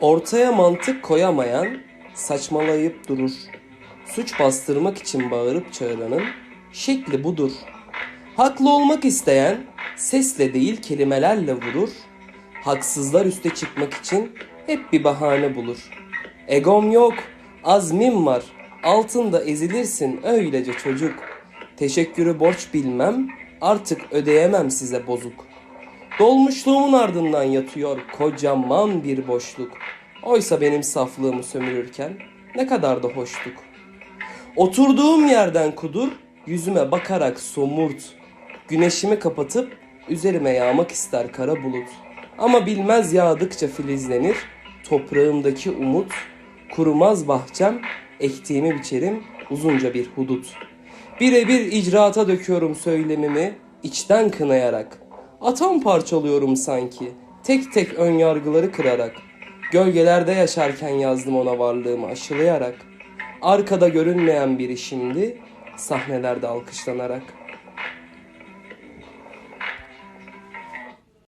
Ortaya mantık koyamayan saçmalayıp durur. Suç bastırmak için bağırıp çağıranın şekli budur. Haklı olmak isteyen sesle değil kelimelerle vurur. Haksızlar üste çıkmak için hep bir bahane bulur. Egom yok, azmim var. Altında ezilirsin öylece çocuk. Teşekkürü borç bilmem, artık ödeyemem size bozuk. Dolmuşluğumun ardından yatıyor kocaman bir boşluk. Oysa benim saflığımı sömürürken ne kadar da hoştuk. Oturduğum yerden kudur, yüzüme bakarak somurt. Güneşimi kapatıp üzerime yağmak ister kara bulut. Ama bilmez yağdıkça filizlenir toprağımdaki umut. Kurumaz bahçem, ektiğimi biçerim uzunca bir hudut. Birebir icraata döküyorum söylemimi içten kınayarak. Atom parçalıyorum sanki, tek tek ön yargıları kırarak. Gölgelerde yaşarken yazdım ona varlığımı aşılayarak. Arkada görünmeyen biri şimdi, sahnelerde alkışlanarak.